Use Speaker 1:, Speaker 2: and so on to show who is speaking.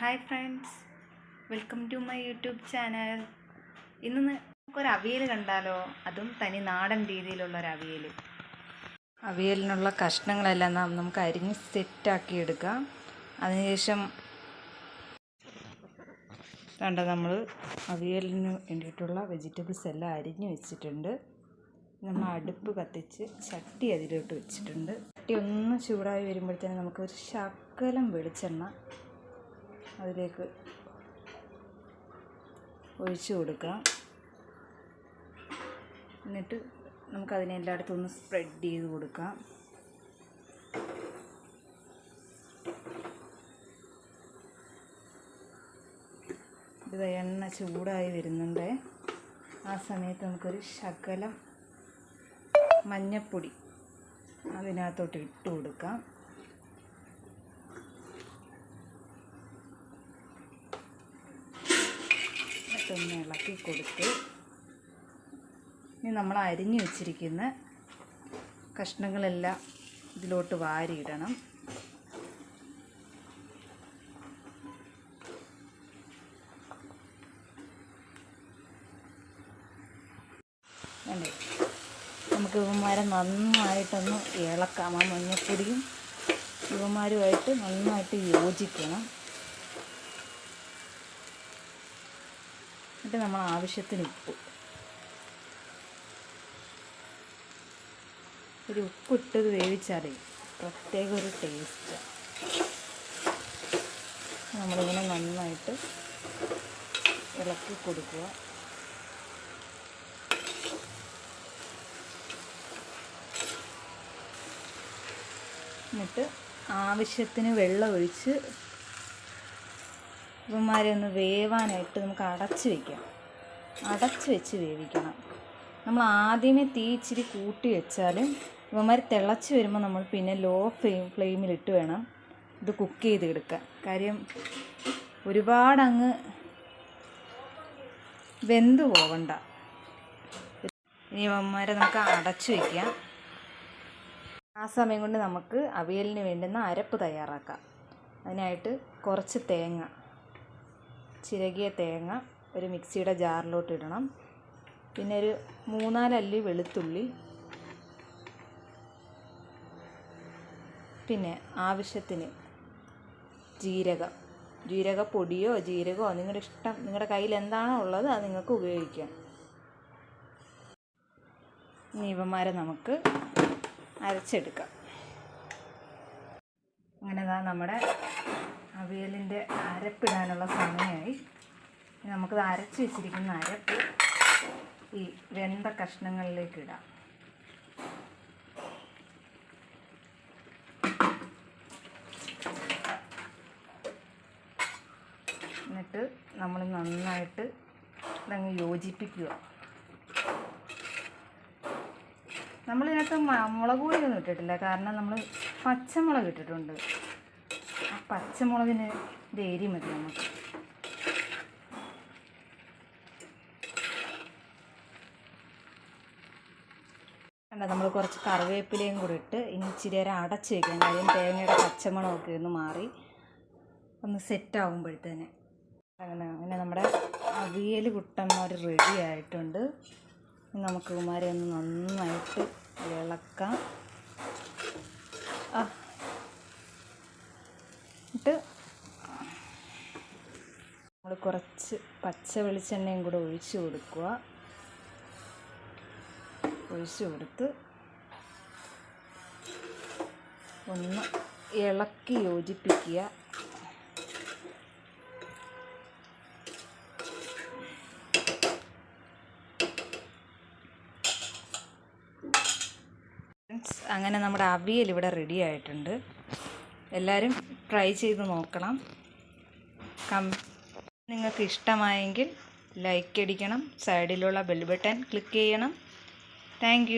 Speaker 1: Hi friends welcome to my YouTube channel ഇന്ന് നമുക്കൊരു അവിയൽ കണ്ടാലോ? അതും തനി നാടൻ രീതിയിലുള്ള ഒരു അവിയൽ അവിയലിനുള്ള കഷ്ണങ്ങളെല്ലാം നാം നമുക്ക് അരിഞ്ഞ് സെറ്റാക്കി എടുക്കാം അതിനുശേഷം കണ്ട നമ്മൾ അവിയലിന് വേണ്ടിയിട്ടുള്ള വെജിറ്റബിൾസ് എല്ലാം അരിഞ്ഞ് വെച്ചിട്ടുണ്ട്. നമ്മൾ അടുപ്പ് കത്തിച്ച് ചട്ടി അതിലോട്ട് വെച്ചിട്ടുണ്ട്. ചട്ടി ഒന്ന് ചൂടായി വരുമ്പോഴത്തേനും നമുക്ക് ഒരു വെളിച്ചെണ്ണ അതിലേക്ക് ഒഴിച്ചു കൊടുക്കാം എന്നിട്ട് നമുക്കതിനെ എല്ലായിടത്തും ഒന്ന് സ്പ്രെഡ് ചെയ്ത് കൊടുക്കാം. ഇത് എണ്ണ ചൂടായി വരുന്നുണ്ട്. ആ സമയത്ത് നമുക്കൊരു ശകലം മഞ്ഞപ്പൊടി അതിനകത്തോട്ട് ഇട്ട് കൊടുക്കാം. എന്നിട്ടൊന്ന് ഇളക്കി കൊടുത്ത് ഇനി നമ്മൾ അരിഞ്ഞു വെച്ചിരിക്കുന്ന കഷ്ണങ്ങളെല്ലാം ഇതിലോട്ട് വാരിയിടണം. നമുക്ക് ഇവന്മാരെ നന്നായിട്ടൊന്ന് ഇളക്കാം. ആ മഞ്ഞപ്പൊടിയും ഇവന്മാരുമായിട്ട് നന്നായിട്ട് യോജിക്കണം. എന്നിട്ട് നമ്മൾ ആവശ്യത്തിന് ഉപ്പ്. ഒരു ഉപ്പിട്ടത് വേവിച്ചാലേ പ്രത്യേക ഒരു ടേസ്റ്റാണ് നമ്മളിങ്ങനെ നന്നായിട്ട് ഇളക്കി കൊടുക്കുക. എന്നിട്ട് ആവശ്യത്തിന് വെള്ളം ഒഴിച്ച് ഇവന്മാരെ ഒന്ന് വേവാനായിട്ട് നമുക്ക് അടച്ച് വയ്ക്കാം അടച്ച് വെച്ച് വേവിക്കണം. നമ്മൾ ആദ്യമേ തീ ഇച്ചിരി കൂട്ടി വെച്ചാൽ ഇവന്മാർ തിളച്ച് വരുമ്പോൾ നമ്മൾ പിന്നെ ലോ ഫ്ലെയിം ഫ്ലെയിമിലിട്ട് വേണം ഇത് കുക്ക് ചെയ്ത് എടുക്കാൻ കാര്യം ഒരുപാടങ്ങ് വെന്ത് പോവണ്ട. ഇനി ഇവന്മാരെ നമുക്ക് അടച്ച് വയ്ക്കാം ആ സമയം കൊണ്ട് നമുക്ക് അവിയലിന് വേണ്ടുന്ന അരപ്പ് തയ്യാറാക്കാം. അതിനായിട്ട് കുറച്ച് തേങ്ങ ചിരകിയ തേങ്ങ ഒരു മിക്സിയുടെ ജാറിലോട്ട് ഇടണം. പിന്നെ ഒരു മൂന്നാലല്ലി വെളുത്തുള്ളി. പിന്നെ ആവശ്യത്തിന് ജീരകം. ജീരക പൊടിയോ ജീരകമോ നിങ്ങളുടെ ഇഷ്ടം നിങ്ങളുടെ കയ്യിൽ എന്താണോ ഉള്ളത് അത് നിങ്ങൾക്ക് ഉപയോഗിക്കാം. ഇനി ഇവന്മാരെ നമുക്ക് അരച്ചെടുക്കാം. അങ്ങനെ ഇതാ നമ്മുടെ അവിയലിന്റെ അരപ്പിടാനുള്ള സമയമായി. നമുക്കിത് അരച്ച് വെച്ചിരിക്കുന്ന അരപ്പ് ഈ വെന്ത കഷ്ണങ്ങളിലേക്ക് ഇടാം. എന്നിട്ട് നമ്മൾ നന്നായിട്ട് ഇതങ്ങ് യോജിപ്പിക്കുക. നമ്മളിതിനകത്ത് മുളക് പൊടിയൊന്നും ഇട്ടിട്ടില്ല. കാരണം നമ്മൾ പച്ചമുളക് ഇട്ടിട്ടുണ്ട്. ആ പച്ചമുളകിന് ഇത് മതി നമുക്ക്. നമ്മൾ കുറച്ച് കറിവേപ്പിലയും കൂടി ഇട്ട് ഇച്ചിരി നേരം അടച്ച് വയ്ക്കാം കാര്യം തേങ്ങയുടെ പച്ചമണമൊക്കെ ഒന്ന് മാറി ഒന്ന് സെറ്റ് ആകുമ്പോഴത്തേന് അങ്ങനെ അങ്ങനെ നമ്മുടെ അവിയൽ കുട്ടന്മാർ റെഡി ആയിട്ടുണ്ട്. നമുക്ക് കുമാരെ ഒന്ന് നന്നായിട്ട് ഇളക്കാം ആ എന്നിട്ട് നമ്മൾ കുറച്ച് പച്ച വെളിച്ചെണ്ണയും കൂടെ ഒഴിച്ചു കൊടുക്കുക. ഒഴിച്ചു കൊടുത്ത് ഒന്ന് ഇളക്കി യോജിപ്പിക്കുക. അങ്ങനെ നമ്മുടെ അവിയൽ ഇവിടെ റെഡി ആയിട്ടുണ്ട്. എല്ലാവരും ട്രൈ ചെയ്ത് നോക്കണം. കം നിങ്ങൾക്ക് ഇഷ്ടമായെങ്കിൽ ലൈക്ക് അടിക്കണം സൈഡിലുള്ള ബെൽ ബട്ടൺ ക്ലിക്ക് ചെയ്യണം. താങ്ക്